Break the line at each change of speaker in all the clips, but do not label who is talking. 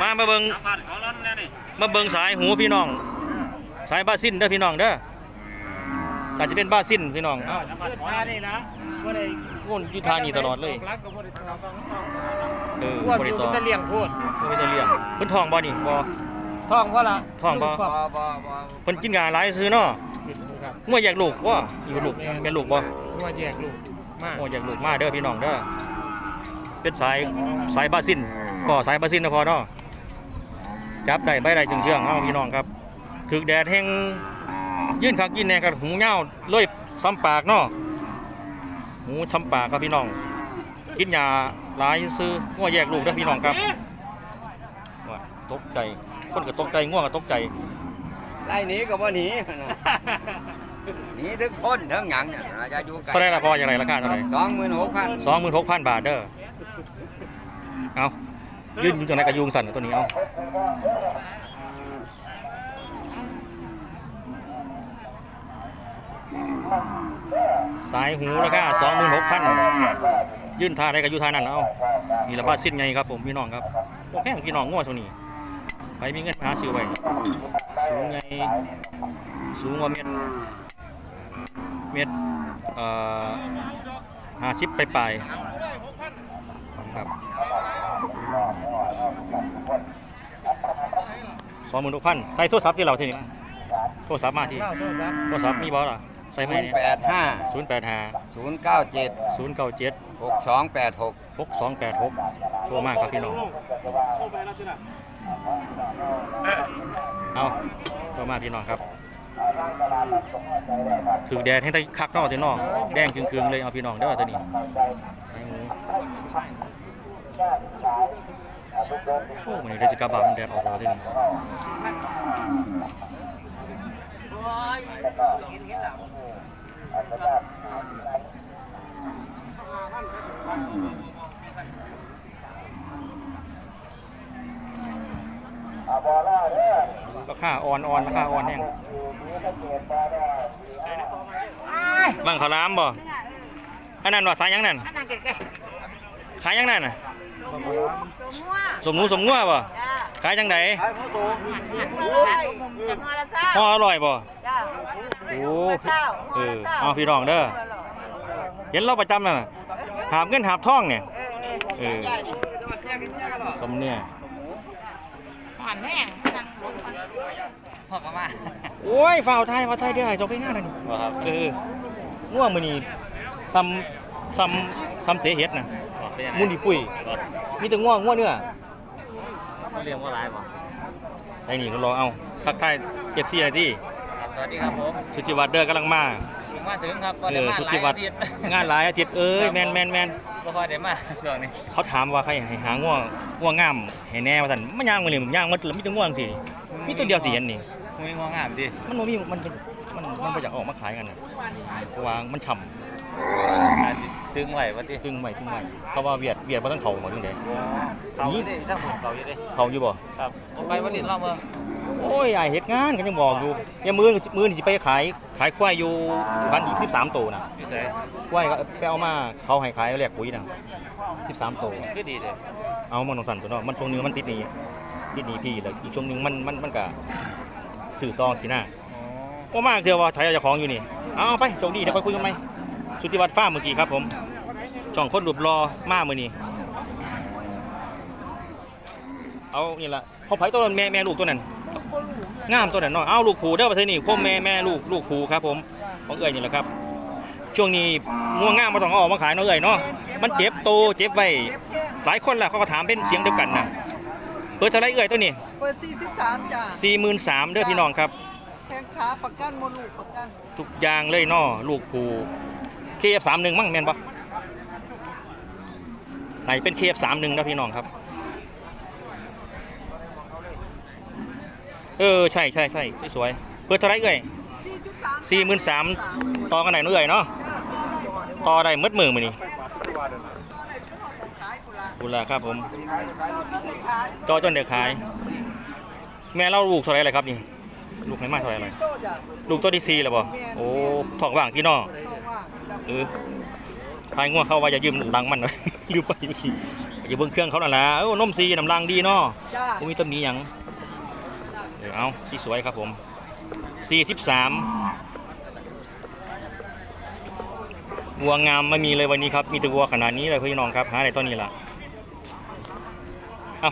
มามาเบิ่ง
สามพันขอร้อนแน่นี่
มาเบิ่งสายหูพี่น้อง สายบ้าสิ้นเด้อพี่น้องเด้ออาจจะเป็นบ้าสิ้นพี่น้องเอ้า
สามพันขอร้อนนี่นะบ่ได้
ง่วนอยู่ทานี่ตลอดเลย
รักก็บ่ได้ต้องต้อง
เออ
ว่า
บ่
อ
ได้
ยู่
ต่อ
มันจะเลี้ยงโพด
บ่ได้เลี้ยงเพิ่นท้องบ่นี่บ่
ท้องพ่อละ
ท้องบ่
บ่บ่บ่
เพิ่นกินยาหลายซื้อเนาะ
ครับ
งัวอยากลูกบ่อยู่ลูกแม่นลูกบ่
ว่าแยกลูกมา
งัวอยากลูกมาเด้อพี่น้องเด้อเป็นสายสายบ้าสิ้นก็สายบ้าสิ้นนะพอเนาะ จับได้ใบได้เชื่องๆเอ้าพี่น้องครับถึกแดดแห้งยื่นคักยินแน่กับหูเหย้าเลยซ้ำปากเนาะหูซ้ำปากครับพี่น้อง กินยาหลายซื้องัวแยกลูกเด้อพี่น้องครับว่าตกใจคนก็ตกใจง่วงก็ตกใจ
ไล่หนีก็บ่หนีนะหนีถึงคนถึงหยังเนี่ยนะจะอยู่ไกล
เท่าไหรละพออย่างไรราคาเท่าไหร
สองหมื่นหกพัน
สองหมื่นหกพันบาทเด้อเอา ยื่นอยู่ตรงไหนกับยุงสั่นตัวนี้เอาสายหูราคาสองหมื่นหกพันยื่นท่าได้กับยูท่านั่นแล้วเอานี่ละบาทสิ้นไงครับผมพี่น้องครับโอเคพี่น้องง่วช่วงนี้ไปมีเงินหาซื้อไว้สูงไงสูงกว่าเม็ดเม็ดเอ่อห้าสิบไปปลาย ครับสองหมื่นหกพันใส่โทรศัพท์ที่เราที่นี่มาโทรศัพท์มาที่
เข้าโทษครับ
โทรศัพท์มีบอล่ะใส่ไหม
ศูนย์แปดห้า
ศูนย์แปดห้า
ศูนย์เก้าเจ็ด
ศูนย์เก้าเจ็ด
หกสองแปดหก
หกสองแปดหกโทรมากครับพี่น้องเอาโทรมาพี่น้องครับถือแดดให้ได้คักเนอกที่นอกแดงคืงๆเลยเอาพี่น้องเด้อตัวนี้ไอ้หมู โอ้มันนี้ได้สิกระบะมันแดดออกแล้วที่นี่ราคาอ่อนอ่อนราคาอ่อนแห้งบังขาวหลามบ่อันนั้นว่าสายยังนั่นขายยังนั่นน่ะ
สมมั่ว
สมหนูสมงัวบ่
จ้า
ขายจังได
หันหันหันหันหัวละเศร้า
ห่ออร่อยบ่
จ้า
โอ้
หัวละเศร้า
เออเอาพี่น้องเด้อเห็นเราประจำนั่นน่ะหาบเงินหาบทองเนี่ย
เออ
เออสมเนี่ย
หันแห้งนั่งลงมา
พ่อกมา
โอ้ยฝ่าวไทยฝ่าวไทยเด้อไอ้จบไปหน้านั่นนี่
บ่ครับ
เออง่วงมื้อนี้ซ้ำซ้ำซ้ำเตะเฮ็ดน่ะ มุนดีปุ้ยมีแต่ง่วงง่วงเนื้อ
เรียกว่าไรบ่
ไอ้นี่เราลองเอาทักทาย FC หน่อยดิ
สวัสดีครับผม
สุจิวัฒน์เด้อกำลังมา
ถึงมาถึงครับ
เออสุจิวัฒน์งานหลายอาทิตย์เอ้ยแม่นแม่นแม่น
บ่ค่อยได้มาช่วงนี้
เขาถามว่าใครให้หาง่วงง่วงงามให้แน่ว่าซั่นมันย่างมื้อนี้มันย่างหมดแล้วมีแต่ง่วงสิมีตัวเดียวสิเห็นนี่
มีงงามดิ
มันบ่มีมันเป็นมันมันบ่อยากออกมาขายกันน่ะเพราะว่ามันฉ่ำ
อาจสิตึงไว้ว่าติ
ตึงใหม่ตึงใหม่เพราะว่าเวียดเวียดบ่ทันเข้าหมดจังได๋
เขาอยู่ดิถ้าผมเขาอยู่ดิ
เข้าอยู่บ่
ครับผมไปวันนี้รอบเมือง
โอ้ยอ้ายเฮ็ดงานก็ยังบอกอยู่อย่ามื้อมื้อนี่สิไปขายขายควายอยู่พันอีก13ตัวน่ะ
พี่เสย
ควายก็ไปเอามาเขาให้ขายแลกปุ๋ยน่ะ13ตัว
คือดีเด้
เอามันต้องสั่นตัวเนาะมันช่วงหนึงมันติดหนี้ติดหนี้พี่แล้วอีกช่วงหนึงมันมันมันก็สื่อตองสินะ
อ๋อ
ว่ามากเถอะว่าไทยเอาเจ้าของอยู่นี่ เอาไปโชคดีเดี๋ยวค่อยคุยกันไหม สุทธิวัฒน์ฟ้าร์มเมื่อกี้ครับผมช่องคนหลุบรอมาเมื่อนี้เอานี่ละพอไผ่ตัวนั้นแม่แม่ลูกตัวนั้นงามตัวนั้นเนาะเอาลูกผูเด้อประเทศนี้คมแม่แม่ลูกลูกผูครับผมของเอ้ยนี่แหละครับ ช่วงนี้ง่วงง่ามมาต้องเอาออกมาขายเนาะเอ้ยเนาะมันเจ็บโตเจ็บไว้หลายคนล่ะเขาก็ถามเป็นเสียงเดียวกันนะเปิดเท่าไรเอ้ยตัวนี้
เปิด43จ้ะ
สี่หมื่นสามเด้อพี่น้องครับ
แข้งขาประกันมลูกประกัน
ทุกอย่างเลยเนาะลูกผู เคฟสามหนึ่งมั่งแมนปะไหนเป็นเคฟสามหนึ่งนะพี่น้องครับ เออ ใช่ใช่ใช่สวยๆเปิดเท่าไรเอ่ยสี่หมื่นสามต่อกันไหนเนาะเอ่ยเนาะต่อได้มืดมือมือนี่
นหอดขายกุละ
กุละครับผม
ต่อจนได้ขาย
ต่อจนเด็กขาย แม่เล่าลูกเท่าไรเลยครับนี่ ลูกให้มาเท่าไรเลยลูกตัวที่สี่แล้วบ่โอ้ทองว่างที่นอ
เพราะว่า
เออทายง่วงเข้าว่าอย่ายืมหลังมันหน่อยลืมไปเมื่อกี้อย่าเบิ่งเครื่องเขานั่นล่ะเอ้านมซีน้ำลางดีเนาะ
จ้า
บ่มีตำหนิหยังเออเอาที่สวยครับผม43วัวงามไม่มีเลยวันนี้ครับ มีแต่วัวขนาดนี้เลยพี่น้องครับหาได้ตอนนี้ล่ะเอา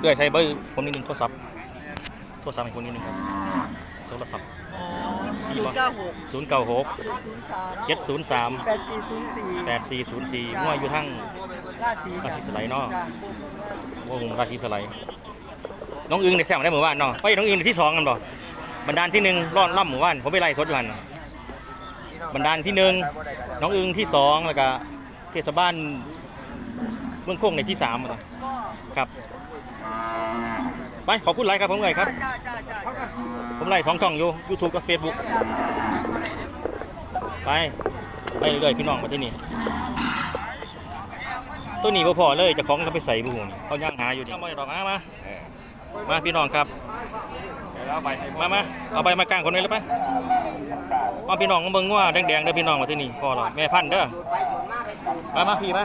เอื้อยใช้เบอร์ผมนิดนึงโทรศัพท์โทรศัพท์ให้คนนิดนึงครับ โทรศัพท์
ศูนย์เก้าหก
ศูนย์เก้าหก
เจ็ดศูนย์สาม
เจ็ดศูนย์สาม
แปดสี่ศูนย์สี่
แปดสี่ศูนย์สี่งัวอยู่ทั้ง
ราชสี
ราชสีสไลด์เนาะ
จ้
วงราชีสไลด์น้องอึงได้แซงได้หมู่บ้านเนาะไปน้องอึงได้ที่สองกันบ่บรรดาลที่หนึ่งร่อนล่ำหมู่บ้านผมไปไล่สดอยู่หันบรรดาลที่หนึ่งน้องอึงที่สองแล้วก็เทศบาลเมืองโค้งในที่สามอะครับ ไปขอบคุณไลค์ครับผมเลยครับ
จ้าจ้าจ้าจ้า
ผมไล่สองช่องอยู่ YouTube กับ Facebook ไป ไปเรื่อยๆพี่น้องมาที่นี่ตัวนี้บ่พอเลยเจะของเขาไปใส่บุหูนี่เขาย่างหาอยู่นี่เอามาดอกมามา มาพี่น้องครับ
เดี๋ยวเราไปให้
มามาเอาใบมากางคนเลยแล้วไปมาพี่น้องมาเบิ่งว่าแดงๆเด้อพี่น้องมาที่นี่พอหรอแม่พันธุ์เด้อมามาพี่มา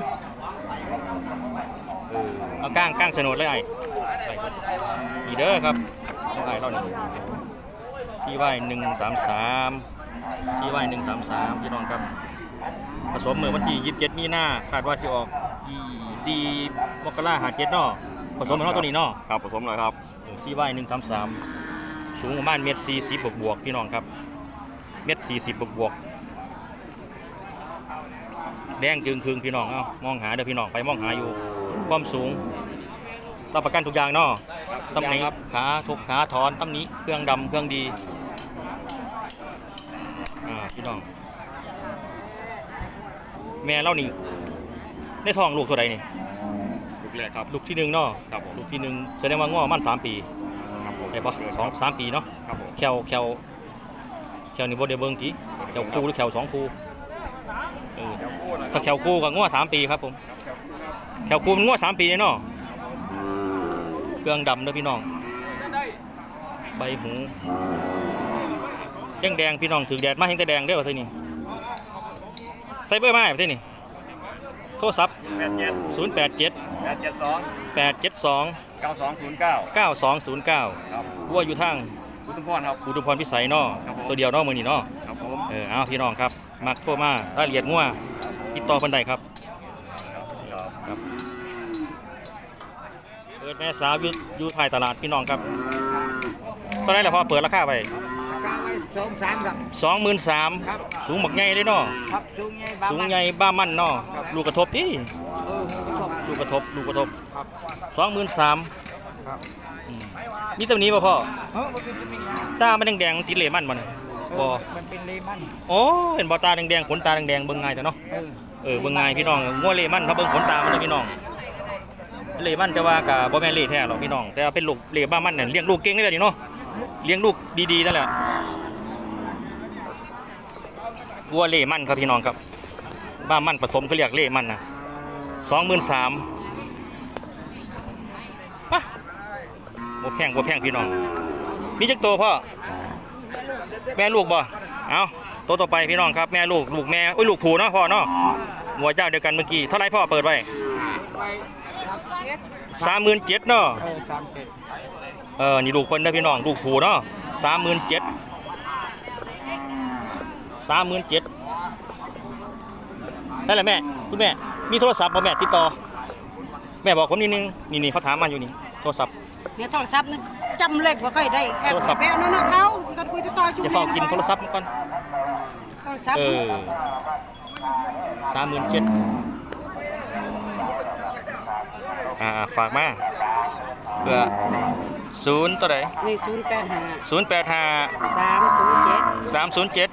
เออเอาก้างก้างสนดเลยไอ้ไปก่ อนนี่เด้อครับเอาไอ้เรานี่ซีไว้หนึ่งสามสามซีไว้หนึ่งสามสามพี่น้องครับ ผสมเมื่อวันที่ยี่สิบเจ็ดมีนาคาดว่าสิออกยี่สี่มกราหาเจ็ดเนาะผสมเหมือนเนาะตัวนี้เนาะ
ครับผสมหน่อยครับ
ซีไว้หนึ่งสามสามสูงประมาณเมตรสี่สิบบวกบวกๆพี่น้องครับ เมตรสี่สิบบวกบวกๆแดงจึงคืงพี่น้องเอ้ามองหาเด้อพี่น้องไปมองหาอยู่ ความสูงรับประกันทุกอย่างเนาะ ตำหนิ
ครับ
ขาทุกขาถอนตำหนิเครื่องดำเครื่องดีอ่าพี่น้อง แม่เล่านี่ในท้องลูกเท่าใดนี่
ลูกแรกครับ
ลูกที่หนึ่งเนาะ
ครับผม
ลูกที่หนึ่งแสดงว่าง้อมันสามปี
ครับผม
ได้ปะสองสามปีเนาะ
ครับผม
แควแควแควนี่บ่ได้เบิ่งทีแควคู่หรือแควสองคู่เออถ้าแควคู่ก็ง้อสามปีครับผมแควคู่มันง้อสามปีเนาะ เครื่องดำเด้อพี่น้อง ใบหูแดงแดงๆพี่น้องถือแดดมาเห็นแต่แดงเด้อว่าเท่านี้ใส่เบอร์มาเท่านี้โทรศัพท์
แปดเจ็ด
0 8 7
แปดเจ็ดสอง
8 7 2
เก้าสองศูนย์เก้า
9 2 0 9
ครับ
วัวอยู่ทาง
พุทธพรครับ
อุทุมพรพิสัยเนาะ
ครับผม
ตัวเดียวเนาะมือนี่เนาะ
ครับผม
เออเอาพี่น้องครับมักโทรมารายละเอียดงัวติดต่อเพิ่นได้ครับครับ ปิดแม่สาวอยู่อยู่ท้ายตลาดพี่น้องครับตอนนี้แหละพอเปิดราคาไป
กลางไว้สองสามครับ
สองหมื่นสาม
ครับ
สูงบักใหญ่เลยเนาะ
ครับสูงใหญ่บ้า
สูง
มัน
ใหญ่บ้ามันเนาะลูกกระทบที่
เออครับ
ลูกกระทบลูกกระทบ
ครับ
สองหมื่นสาม
ครับ
นี่ตัวนี้ป่ะพ่อ
เออมันเป็นไม่ยาก
ตามันแดงๆติดเหลมันมันบ่
มันเป็นเลมัน
โอ้เห็นบ่ตาแดงๆขนตาแดงๆเบิ่งง่ายแต่เนาะ
เออ
เออเบิ่งง่ายพี่น้องงัวเลมันถ้าเบิ่งขนตามันเลยพี่น้อง เลมันแต่ว่าก็บ่แม่นเล่แท้หรอกพี่น้อง แต่ว่าเป็นลูกเลบ้ามันน่ะเลี้ยงลูกเก่งเลยนี่เนาะเลี้ยงลูกดีๆนั่นแหละวัวเลมันครับพี่น้องครับ บ้ามันผสมเขาเรียกเลมันนะสองหมื่นสามปะบ่แพงบ่แพงพี่น้อง มีจักโตพ่อ แม่ลูกบ่ เอาตัวต่อไปพี่น้องครับแม่ลูกลูกแม่อุ้ยลูกผูเนาะพ่อเนาะหัวเจ้าเดียวกันเมื่อกี้เท่าไรพ่อเปิดไว้
จ็ด
สามหมื่นเจ็ดเนาะ
เออสามเจ็ด
เออนี่ลูกเพิ่นเด้อพี่น้องลูกผูเนาะสามหมื่นเจ็ดสามหมื่นเจ็ดนั่นแหละแม่คุณแม่มีโทรศัพท์บ่แม่ติดต่อ แม่บอกผมนิดนึงนี่นี่เขาถามมาอยู่นี่โทรศัพท์
เนี่ยโทรศัพท์นึงจำเลขว่าค่อยได้แอบ
โทรศัพท์
แพ้นั่นนะเขาก็คุยต่ออยู่
จะเฝ้ากินโทรศัพท์มาก่อน
โทรศัพท์
เออสามหมื่นเจ็ด อ่าฝากมาเพื่อศูนย์ตัวไหน
นี่ศูนย์แปดห้า
ศูนย์แปดห้า
สามศูนย์เจ็ด
สามศูนย์เจ็ด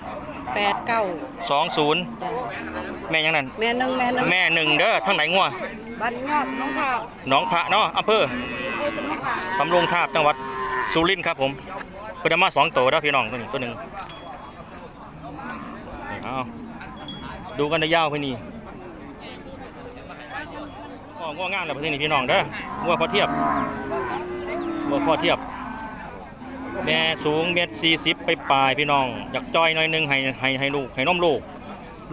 แปดเก้า
สองศูนย์
จ้ะ
แม่ยังนั่น
แม่หนึ่งแม่หนึ่ง
แม่หนึ่งเด้อทั้งไหนงัว
บ้านย่อสมองขาว
หนองพระเนาะอำเภอ
โอ้ยสมองขาว
สำโรงทาบจังหวัดสุรินทร์ครับผมเพิ่นเอามาสองตัวแล้วพี่น้องตัวนี้ตัวหนึ่งนี่เอาดูกันได้ยาวเพี่นนี่ อง่วงามแล้วพี่นี่พี่น้องเด้องัวพอเทียบงัวพอเทียบ แม่สูงเมตรสี่สิบไปปลายพี่น้องอยากจอยหน่อยหนึงให้ให้ให้ลูกให้นมลูก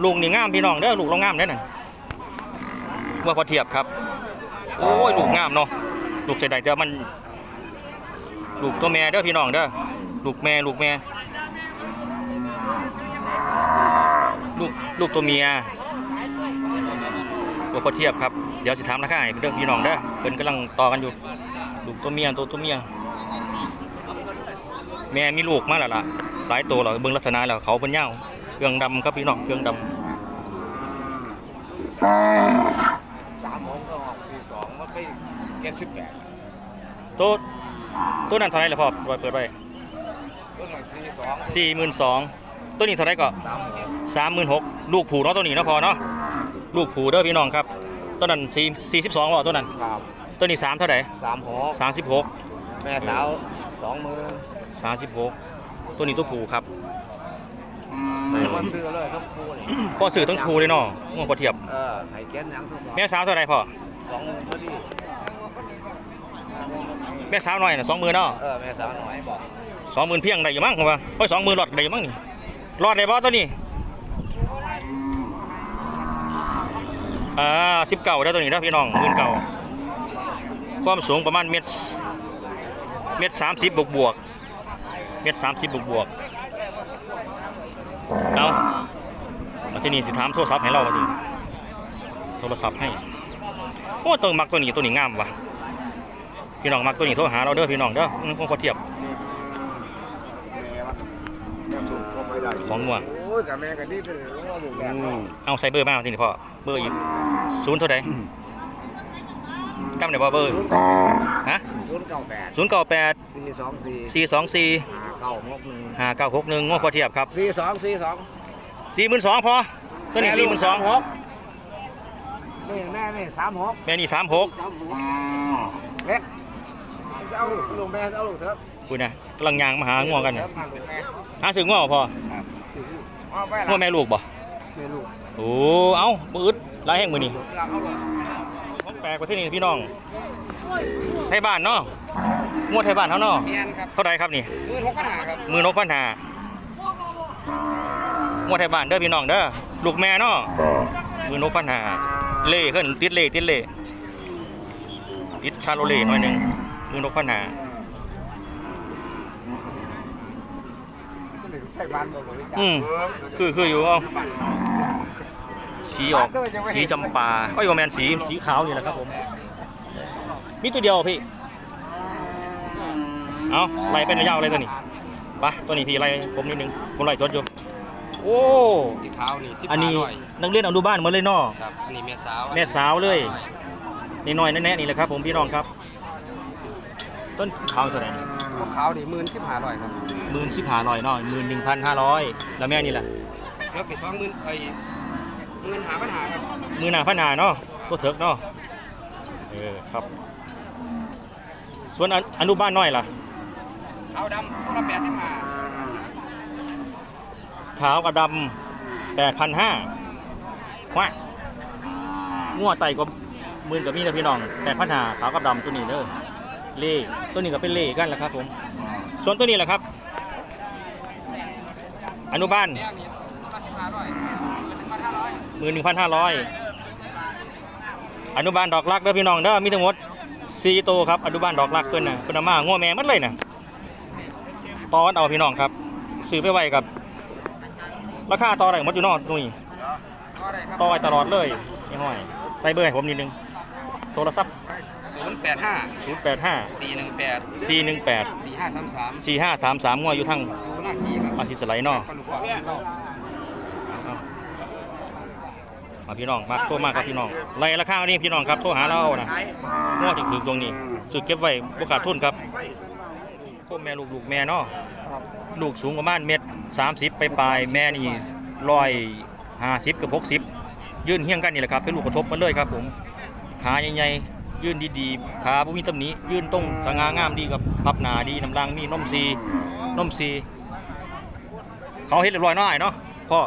ลูกนี่งามพี่น้องเด้อลูกเรางามเด้อน่ะเมื่อพอเทียบครับ โอ้ยลูกงามเนาะลูกเสียดายแต่มัน ลูกตัวแม่เด้อพี่น้องเด้อลูกแม่ลูกแม่ ลูกลูกตัวเมีย ตัวพอเทียบครับเดี๋ยวสิถามราคาให้เด้อพี่น้องเด้อเพิ่นกำลังต่อกันอยู่ลูกตัวเมียตัวตัวเมียแม่มีลูกมาแล้วล่ะหลายตัวแล้วเบิ่งลักษณะแล้วเขาเป็นเหย้าเครื่องดำครับพี่น้องเครื่องด
สามหกก็ออกสี่สองมันไปเจ็ดสิบแปดำ
ตัวตัวนั้นเท่าไหร่ละพ่อเปิดไว้
ต้นหนึ่งสี่สอง
สี่หมื่นสองตัวนี้เท่าไหร่ก็
สามหก
สามหมื่นหกลูกผูเนาะตัวนี้เนาะพอเนาะ ลูกผูเด้อพี่น้องครับตัวนั้นสี่สี่สิบสองหรอตัวนั้น
ครับ
ตัวนี้สามเท่าไหร่
สามหก
สามสิบหก
แม่สาวสองมือ
สามสิบหกตัวนี้ตัวผูครับ
มันซื้อเลยทั้งคู่นี่
พ่อสื่อทั้งผูเลยเนาะงวงพอเทียบ
เออให้เก็นยังทุกอย่าง
แม่สาวเท่าไหร่พ่อ
สองมือพอดี
แม่สาวหน่อยนะสองหมื่นเนาะ
เออแม่สาวหน่อยบอก
สองหมื่นเพียงได้อยู่มั้งผมว่าโอ้ยสองหมื่นหลอดได้อยู่มั้งนี่รอดได้บ่ตัวนี้ อ่าสิบเก้าได้ตัวนี้นะพี่น้องมื่นเก้าความสูงประมาณเมตรเมตรสามสิบบวกบวกเมตรสามสิบบวกบวกเอามาที่นี่สิถามโทรศัพท์ให้เรามาทีโทรศัพท์ให้โอ้ตัวมักตัวนี้ตัวนี้งามว่ะพี่น้องมักตัวนี้โทรหาเราเด้อพี่น้องเด้ออืมพอเทียบของงัว
โอ้ ยกับแม่กันนี่เป็นว่าลูกแม่
เอาใส่เบอร์มาทีนี้พ่อ เบอร์อีกศูนย์เท่าใดกำได้บ่เบอร์ ฮะ
ศูนย์เก้าแปด
ศูนย์เก้าแปด
สี่สองสี่
สี่สองสี่
ห้าเก้าหกหนึ่ง
ห้าเก้าหกหนึ่งงวพอเทียบครับ
สี่สองสี่สอง
สี่หมื่นสองพอตัวนี้สี่หมื่นสอง
หกนี่แม่นี่สามหก
แม่นี่สามหก
สามหกเล็กจะเอาลูกแม่จะเอาลูกเถอะ
คุณนะกำลังยางมาหางัวกัน
เถ
น่ะ
อะมาลูกแม่
หาซื้องัวบ่พอ
เอาไป
งัว
ละ
แม่ลูกบ่
แม่ลูก
โอ้เอาบ่อึดหลายแห่งมือนี่
เอาเอาเลย
ของแปลกกว่าที่นี่พี่น้องไทยบ้านเนาะงัวไทยบ้านเฮาเนาะ
เมียนครับ
เท่าใดครับนี่
มือหกปัญหาครับ
มือนกพันหางัวไทยบ้านเด้อพี่น้องเด้อลูกแม่เนาะมือนกพันหาเล่ขึ้นติดเล่ติดเล่ติดชาโลเล่หน่อยหนึงมือนกพันหา
ไทยบ้านบ่บริจาค
อืมคือคืออยู่เอาสีออกสีจำปาก็อยู่แมนสีสีขาวนี่แหละครับผมมีตัวเดียวพี่เอาไล่เป็นระยะอะไรตัวนี้ไปะตัวนี้พี่ไล่ผมนิดนึงผมไล่สดอยู่โอ้
สีขาวนี่สิบ
อันนี้
ห้าร้อย
นักเรียนอนุบาลหมาเลยเนาะ
ครับอันนี้แม่สาว
แม่สาวเลยนี่น้อยแน่ๆนี่แหละครับ ผมพี่น้องครับ ต้นขาวเท่าไหร่ นี่
ขาวนี่หมื่นสิบห้าร้อยครับ
หมื่นสิบห้าร้อยเนาะหมื่นหนึ่งพันห้าร้อยแล้วแม่นี่แหละ
เกือบไปสองหมื่นไปหมื่นหาปัญหาครับ
หมื่นหน้าพันหาเนาะตัวเถิกเนาะเออครับ ส่วนออนุบาลน้อยล่ะ
ขาวดำคนละแปดสิบห้า
ขาวกับดำแปดพันห้าว้างัวไตก็หมื่นกับมีนะพี่น้องแปดพันห้าขาวกับดำตัวนี้เด้อ เล่ตัวนี้ก็เป็นเล่กันแหละครับผม ส่วนตัวนี้แหละครับ อนุบาล
หมื่นหนึ่งพันห้าร้อย
อนุบาลดอกรักเด้อพี่น้องเด้อมีทั้งหมดสี่ตัวครับอนุบาลดอกรักตัวน่ะเป็นอามางัวแม่มัดเลยน่ะตอนเอาพี่น้องครับซื้อไปไว้กับ ราคาต่อได้หมดอยู่นอกตรงนี้
ก็ได้ครับ
ต่อไว้ตลอดเลยนี่ห้อยใส่เบอร์ให้ผมนิดนึงโทรศัพท์
ศูนย์แปดห้า
0 8 5
สี่หนึ่งแปด
4 1 8
สี่ห้าสามสาม
4 5 3 3งัวอยู่ทั้ง
ดูหน้าชีครับ
อาซิสไลด์เนาะ
ปลาลูกปลาเรา
เอามาพี่น้องมาโทรมาครับพี่น้องไล่ราคานี้พี่น้องครับโทรหาเรานะงัวถึงถึงตรงนี้ซื้อเก็บไว้บ่ขาดทุนครับโคมแม่ลูกลูกแม่เนาะลูกสูงประมาณเม็ดสามสิบไปปลายๆแม่นี่ร้อยห้าสิบกับหกสิบยื่นเฮี้ยงกันนี่แหละครับเป็นลูกกระทบกันเลยครับผมขาใหญ่ๆ ยื่นดีๆขาบุมีตำหนิยื่นตรงสง่างามดีกับพับหนาดีน้ำลังมีนมซีนมซี เขาเฮ็ดเรียบร้อยเนาะไอ้เนาะพ่อ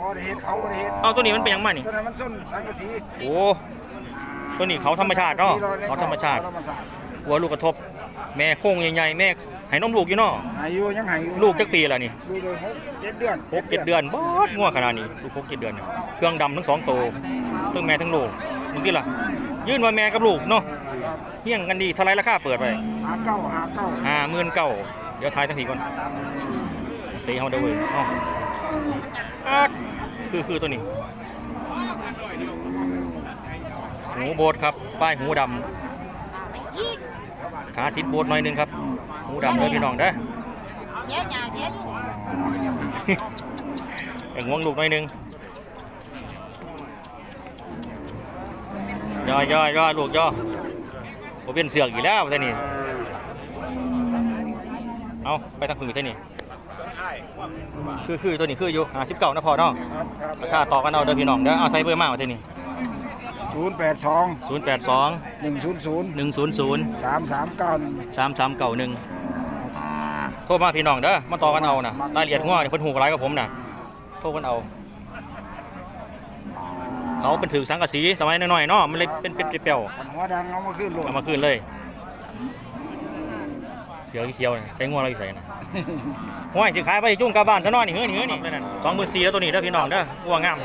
บ่ได้เฮ็ดเขาบ่ได้เฮ็ด
เอาตัวนี้มันเป็นหยังมานี่
ตัวนั้นมันส้นสังกะสี
โอ้ตัวนี้เขาธรรมชาติเนาะเขาธรรมชาติ
ธรรมชาติ
หัวลูกกระทบ แม่โค้งใหญ่ๆแม่ให้นมลูกอยู่เนาะ
อายุยังไง
ลูกจักปีแล้วนี่
ดูเลยหกเจ็ดเดือน
หกเจ็ดเดือนบอดงัวขนาดนี้ลูกหกเจ็ดเดือนเนี่ยเครื่องดำทั้งสองตัวทั้งแม่ทั้งลูกมึงที่ล่ะ ยื่นว่าแม่กับลูกเนาะเฮี้ยงกันดีเท่าไรราคาเปิดไป
หาเก้าหาเก้า
ห้าหมื่นเก้าเดี๋ยวทายทั้งทีก่อนตีเขาเด้อเว้ยเอ้าอาดคือคือตัวนี้หูโบดครับ ป้ายหูดำขาติดโบดหน่อยหนึงครับ หูดำเลยพี่น้องเด้อ
เสียหยาเสียอยู่
ไอ้งวงลูกหน่อยหนึง ย่อย่อย่อลูกย่อผมเป็นเสือกอีกแล้วท่านี่เอาไปทางพื้นท่านี่คือคือตัวนี้คืออยู่หาสิบเก้านะพอเนาะ
ครับครับ
ราคาต่อกันเอาเด้อพี่น้องเด้อเอาใส่เบอร์มาว่าท่านี่
ศูนย์แปดสอง
ศูนย์แปดสอง
หนึ่งศูนย์ศูนย์
หนึ่งศูนย์ศูนย์
สามสามเก้าหนึ่ง
สามสามเก้าหนึ่งโทรมาพี่น้องเด้อมาต่อกันเอานะรายละเอียดง่วเนี่ยเพิ่นหูกอะไรกับผมน่ะโทรกันเอา เขาเป็นถือสังกะสีสมัยน้อยๆเนาะมันเลยเป็นเป็นเปรี้ยว
หัวดังเอามาขึ้นรถ
เอามาคืนเลย เสือเขียวๆนี่ใช้ง่วงเราอยู่ใส่นะห้วยสิขายไปจุ้งกลับบ้านซะหน่อยนี่เฮ้ยนี่เฮ้ยนี่นั่นสองหมื่นสี่แล้วตัวนี้เด้อพี่น้องเด้อวัวงาม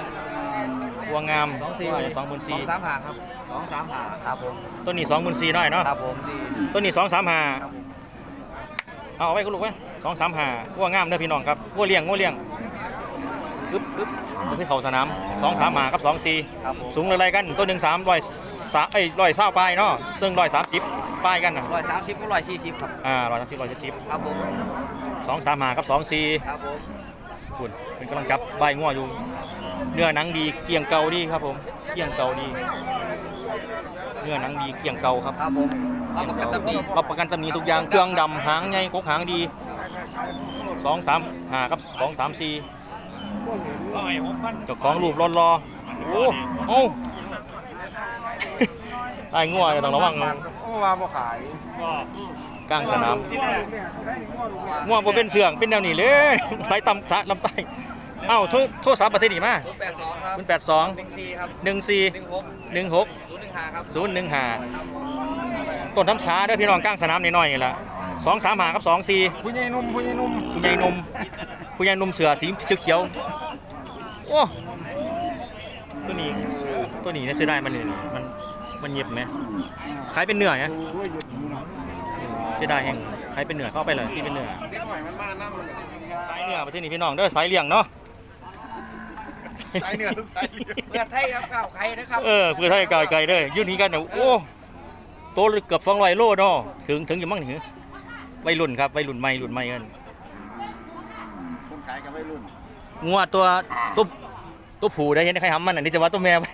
วัวงามสองสี่สองหมื่น
สอ
สี่
งสามหาครับสองสามหาครับผม
ตัวนี้สองหมื่นสี่น้อยเนาะ
ครับผมสี่
ตัวนี้สองสามห้าเอาเอาไว้คุณลูกไว้สองสามห้าวัวงามเด้อพี่น้องครับวัวเลี้ยงวัวเลี้ยง ปึ๊บปึ๊บตัวที่เขาสนามสองสามห้ากับสองสี่
ครับผม
สูงอะไรกันตัวหนึ่งสามร้อยสามเอ้ยร้อยเศร้าปลายเนาะตัวหนึ่งร้อยสามสิบปลายกันนะ
ร้อยสามสิบก็ร้อยสี่สิบครับ
อ่าร้อยสามสิบร้อยเจ็ดสิบ
ครับผม
สองสามห้ากับสองสี่
ครับผม
คุณเป็นกำลังจับใบงัวอยู่ เนื้อหนังดีเกลี่ยงเกาดีครับผมเกลี่ยงเกาดี เนื้อหนังดีเกลี่ยงเกาครับ
ครับผมรับประกันตำหนิ
รับประกันตำหนิทุกอย่างเครื่องดำหางใหญ่กกหางดีสองสามห้ากับสองสามสี่ เจ้าของรูปรอรอๆโอ้โอ้ไอ้งัวเนี่ยต้องระวังนะ
โอ้ว่าบ่ขาย
กลางสนามงัวบ่เป็นเสื่องเป็นแนวนี้เลยไหลต่ำสะลำไตเอ้าโทษโทษสามประเทศนี่มา
ศูนย์แปดสองครับ
ศูนย์แปดสอง
หนึ่งสี่ครับ
หนึ่งสี่
หนึ่งหก
หนึ่งหก
ศูนย์หนึ่งห้าครับ
ศูนย์หนึ่งห้าต้นทำสาเด้อพี่น้องกลางสนามน้อยๆนี่แหละสองสามหากับสองสี่
ผู้ใหญ่หนุ่มผู้ใหญ่หนุ่ม
ผู้ใหญ่หนุ่ม ผู้ใหญ่หนุ่มเสือสีเขียวๆโอ้ตัวนี้ตัวนี้เนี่ยเสียดายมันนี่มันมันเงียบไหมขายเป็นเนื้อเนี่ย
โอ้ยหยุดนี่เนาะ
เสียดายแห่งขายเป็นเนื้อเข้าไปเลยที่เป็นเนื้อสายเนื้อประเทศนี้พี่น้องเด้อสายเลี้ยงเนาะ
สายเนื้อสายเลือด
เพื่อไทยครับข้าวไข่นะครับ
เออเพื่อไทยไกลไกลเด้อยื่นนี้กันเนี่ยโอ้โตเกือบสองร้อยโลเนาะถึงถึงอยู่มั้งนี่วัยรุ่นครับวัยรุ่นใหม่รุ่นใหม่กัน
คนขายกับวัย รุ่น
งัวตัวตัวตัวผู้ได้เห็นใครทำมันอันนี้จะว่าตัวแม่ไป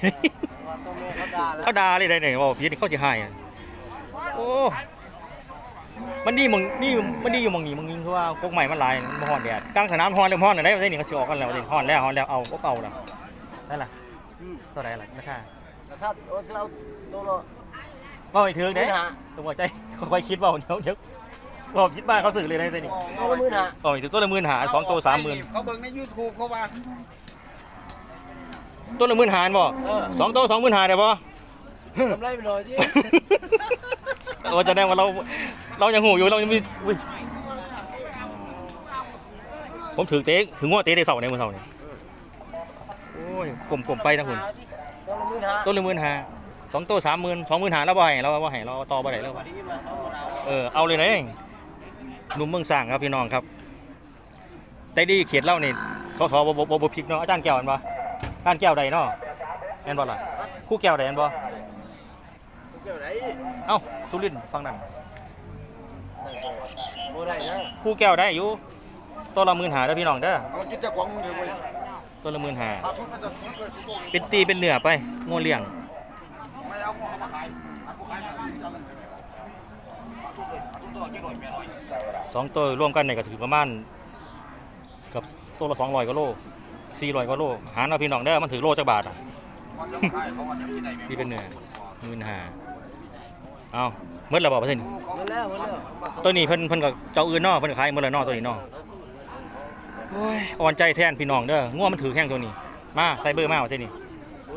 เขาด่าเลยได้เนี่ยว่าพี่นี่เขาจะหายอะโอ้มันดีหมึงนี่มันดีอยู่หมึงนี่หมึงนี่คือว่าพวกใหม่มันหลายมันบ่ฮ้อนแดดกลางสนามฮ้อนเริ่มฮ้อนแล้วได้ได้นี่เขาสิออกกันแล้วนี่ฮ้อนแล้วฮ้อนแล้วเอาบ่เอาแล้วได้ล่ะตัวไหนล่ะราคา
นะครับโอ้เราตัวละ
บ่ให้ถึงเด้
มื้อหา
ตัวใจค่อยคิดเว่าเดี๋ยวเดี๋ยว บ่คิดบ้าเขาซื้อเลยได้ได้นี่
เอาละมื้อหา
บ่ให้ถึงตัวละหมื่นหาสองตัวสามหมื่น
เขาเบิ่งใน YouTube เขาว่า
ตัวละหมื่นหารบ่
เออ
สองตัวสองหมื่นหาได้บ่
กำไรไปหน่อยดิ
โอ้แสดงว่าเราเรายังหูอยู่เรายังมีอุ้ยผมถือเตะถึงว่าเตะได้เสาในมือเสาเนี่ยโอ้ยกลมกลมๆไปทั้งคุณ
ตัวละมื้อหา
ต้นละหมื่นหาสองตัวสามหมื่นสองหมื่นหาแล้วบ่ให้เราบ่ให้เราต่อบ่ได้แล้วเออเอาเลยนะ หนุ่มเมืองสร้างครับพี่น้องครับแต่ดีเขียดเล่านี่สสบ่บ่บ่บ่พลิกเนาะอาจารย์แก้วเห็นบ่อาจารย์แก้วใดเนาะแม่นบ่ล่ะครู่แก้วใดเห็นบ่
เกี่ยวไหน
เอ้าสุรินทร์ฟังนั่น
บ่ได้นะ
ครู่แก้วได้อยู่ตัวละหมื่นหาเด้อพี่น้องเด้อ
เอาคิดจะกวางมึงเดี๋ยวเว้ย
ตัวละหมื่นหา
ขาดทุนมันจะทุนเลยทุนเลย
เป็นตีเป็นเนื้อไปงวเลี้ยง
ไม่เอางูเขามาขายขายผู้ขายมาจะเอาเงินไปไหนขาดทุนเลยขาดทุนตัวเจ็ดร้อยแปดร้อย
สองตัวรวมกันเนี่ยก็ถือประมาณเกับตัวละสองร้อยกว่าโลสี่ร้อยกว่าโลหารเอาพี่น้องได้อมันถือโลจักบาทอะ
วันจะขายเขาวันจะที่ไหน
นี่เป็นเนื้อหมื่นหาเอาเมื่อเราบอกประเทศ
หมดแล้วหมดแล้ว
ตัวนี้เพิ่นเพิ่นกับเจ้าอื่นเนาะเพิ่นก็ขายเมื่อไรเนาะตัวนี้เนาะโอ้ยอ่อนใจแทนพี่น้องเด้อง่วงมันถือแข้งตัวนี้ มาใส่เบอร์มาประเทศนี้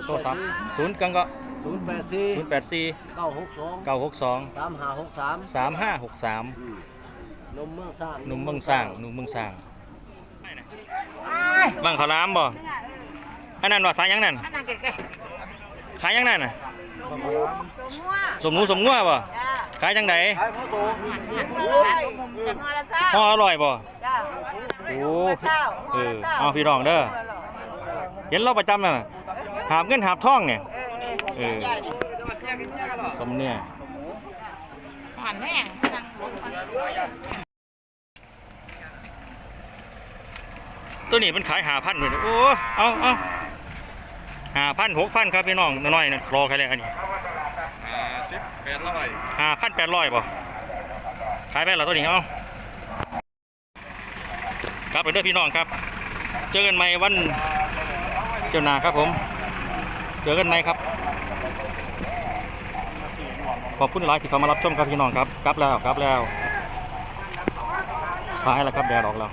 โทรศัพท์ศูนย์กังก็
ศูนย์แปดสี่
ศูนย์แปดสี่
เก้าหกสอง
เก้าหกสอง
สามห้าหกสาม
สามห้าหกสาม
นมเมืองสร้าง
หนุ่มเมืองสร้างหนุ่มเมืองสร้างบังขาวหลามบ่อันนั้นว่าสายหยังนั่น
อันนั้นแก่
ขายหยังนั่นน่ะ
ๆตัวมั่ว
สมหนูสมงัวบ่
จ้า
ขายจังได
ขายพ่อโต
จะมาละเช้า
พออร่อยบ่
จ้า
โอ้เออเอาพี่น้องเด้อเห็นเราประจำน่ะหาบเงินหาบทองเนี่ย
เออ
เออสมเนี่ย
หวานแห้งนั่งรถ
ตัวนี้มันขายหาพันเลยโอ้ เอาเอาหาพันหกพันครับพี่น้องน้อยๆนะรอใครเลยอันนี้
อ่าสิบแปดร้อย
หาพันแปดร้อยป่ะขายไปแล้วตัวนี้เอาครับไปเด้อพี่น้องครับ เจอกันใหม่วันเจ้าหนาครับผม เจอกันไหมครับ ขอบคุณหลายที่เข้ามารับชมครับพี่น้องครับกลับแล้วกลับแล้วซ้ายแล้วครับแดดออกแล้ว